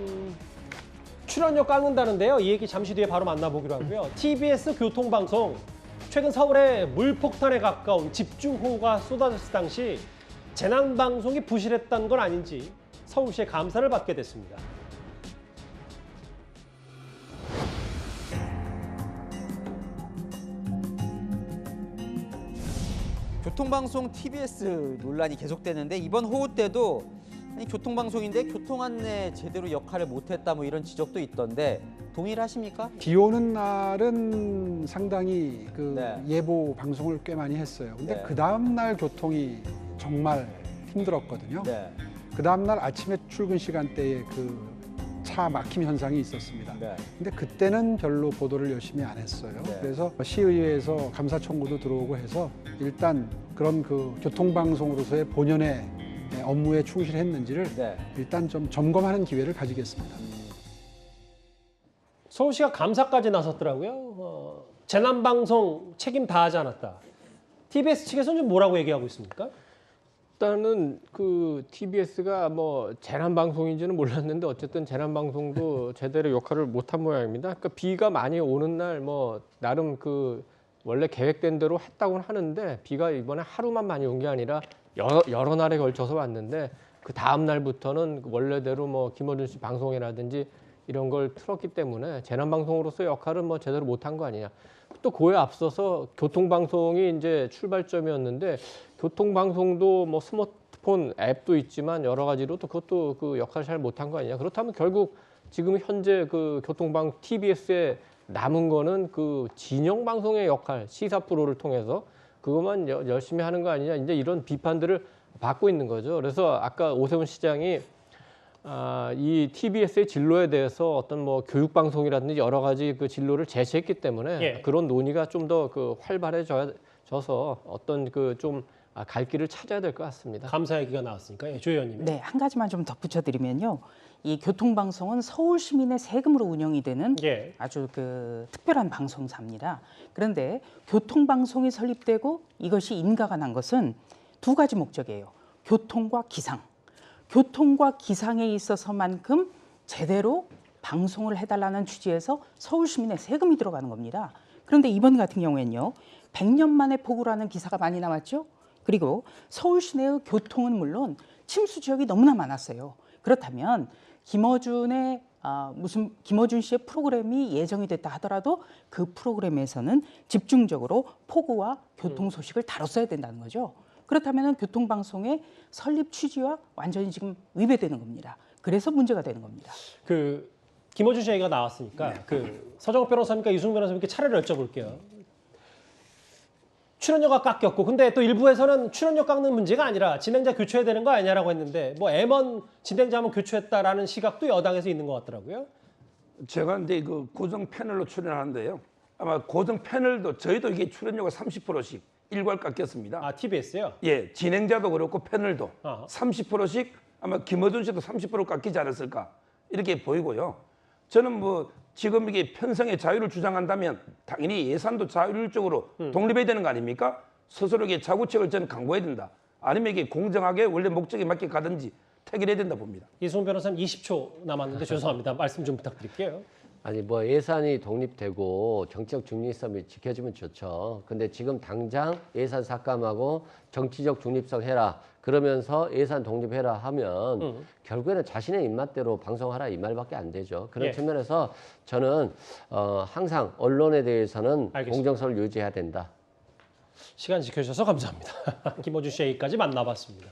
음, 출연료 깎는다는데요. 이 얘기 잠시 뒤에 바로 만나보기로 하고요. TBS 교통방송 최근 서울에 물폭탄에 가까운 집중호우가 쏟아졌을 당시 재난방송이 부실했던 건 아닌지 서울시의 감사를 받게 됐습니다. 교통방송 TBS 논란이 계속되는데 이번 호우 때도 아니 교통방송인데 교통 안내 제대로 역할을 못했다 뭐 이런 지적도 있던데 동의를 하십니까? 비 오는 날은 상당히 그 네. 예보 방송을 꽤 많이 했어요. 근데 네. 그 다음 날 교통이 정말 힘들었거든요. 네. 그 다음 날 아침에 출근 시간대에 그 차 막힘 현상이 있었습니다. 네. 근데 그때는 별로 보도를 열심히 안 했어요. 네. 그래서 시의회에서 감사 청구도 들어오고 해서 일단 그런 그 교통방송으로서의 본연의 업무에 충실했는지를 네. 일단 좀 점검하는 기회를 가지겠습니다. 서울시가 감사까지 나섰더라고요. 어, 재난방송 책임 다하지 않았다. TBS 측에서는 좀 뭐라고 얘기하고 있습니까? 일단은 그 TBS가 뭐 재난 방송인지는 몰랐는데 어쨌든 재난 방송도 제대로 역할을 못한 모양입니다. 그러니까 비가 많이 오는 날 뭐 나름 그 원래 계획된 대로 했다고는 하는데 비가 이번에 하루만 많이 온 게 아니라 여러, 여러 날에 걸쳐서 왔는데 그 다음 날부터는 원래대로 뭐 김어준 씨 방송이라든지 이런 걸 틀었기 때문에 재난 방송으로서 역할은 뭐 제대로 못한 거 아니냐. 또 그에 앞서서 교통 방송이 이제 출발점이었는데 교통 방송도 뭐 스마트폰 앱도 있지만 여러 가지로 또 그것도 그 역할을 잘 못한 거 아니냐. 그렇다면 결국 지금 현재 그 교통방 TBS에 남은 거는 그 진영 방송의 역할 시사 프로를 통해서 그것만 여- 열심히 하는 거 아니냐. 이제 이런 비판들을 받고 있는 거죠. 그래서 아까 오세훈 시장이 아, 이 TBS의 진로에 대해서 어떤 뭐 교육 방송이라든지 여러 가지 그 진로를 제시했기 때문에 예. 그런 논의가 좀 더 그 활발해져서 어떤 그좀 아, 갈 길을 찾아야 될 것 같습니다. 감사 얘기가 나왔으니까 예, 조 의원님. 네, 한 가지만 좀 덧붙여드리면요. 이 교통방송은 서울 시민의 세금으로 운영이 되는 예. 아주 그 특별한 방송사입니다. 그런데 교통방송이 설립되고 이것이 인가가 난 것은 두 가지 목적이에요. 교통과 기상. 교통과 기상에 있어서만큼 제대로 방송을 해달라는 취지에서 서울 시민의 세금이 들어가는 겁니다. 그런데 이번 같은 경우에는요, 100년 만에 폭우라는 기사가 많이 나왔죠. 그리고 서울 시내의 교통은 물론 침수 지역이 너무나 많았어요. 그렇다면 김어준의 아, 무슨 김어준 씨의 프로그램이 예정이 됐다 하더라도 그 프로그램에서는 집중적으로 폭우와 교통 소식을 다뤘어야 된다는 거죠. 그렇다면 교통방송의 설립 취지와 완전히 지금 위배되는 겁니다. 그래서 문제가 되는 겁니다. 그 김어준 씨 얘기가 나왔으니까 그 서정욱 변호사님과 이승훈 변호사님께 차례를 여쭤볼게요. 출연료가 깎였고 근데 또 일부에서는 출연료 깎는 문제가 아니라 진행자 교체해야 되는 거 아니냐라고 했는데 뭐 M1 진행자만 교체했다라는 시각도 여당에서 있는 것 같더라고요. 제가 이제 그 고정 패널로 출연하는데요. 아마 고정 패널도 저희도 이게 출연료가 30%씩 일괄 깎였습니다. 아 TBS요? 예, 진행자도 그렇고 패널도 아하. 30%씩 아마 김어준 씨도 30% 깎이지 않았을까 이렇게 보이고요. 저는 뭐 지금 이게 편성의 자유를 주장한다면 당연히 예산도 자율적으로 독립해야 되는 거 아닙니까? 스스로에게 자구책을 저는 강구해야 된다. 아니면 이게 공정하게 원래 목적에 맞게 가든지 태결해야 된다 봅니다. 이승훈 변호사님 20초 남았는데 죄송합니다. 말씀 좀 부탁드릴게요. 아니 뭐 예산이 독립되고 정치적 중립성이 지켜지면 좋죠. 근데 지금 당장 예산 삭감하고 정치적 중립성 해라. 그러면서 예산 독립해라 하면 결국에는 자신의 입맛대로 방송하라 이 말밖에 안 되죠. 그런 예. 측면에서 저는 어, 항상 언론에 대해서는 알겠습니다. 공정성을 유지해야 된다. 시간 지켜주셔서 감사합니다. 김어준 씨 얘기까지 만나봤습니다.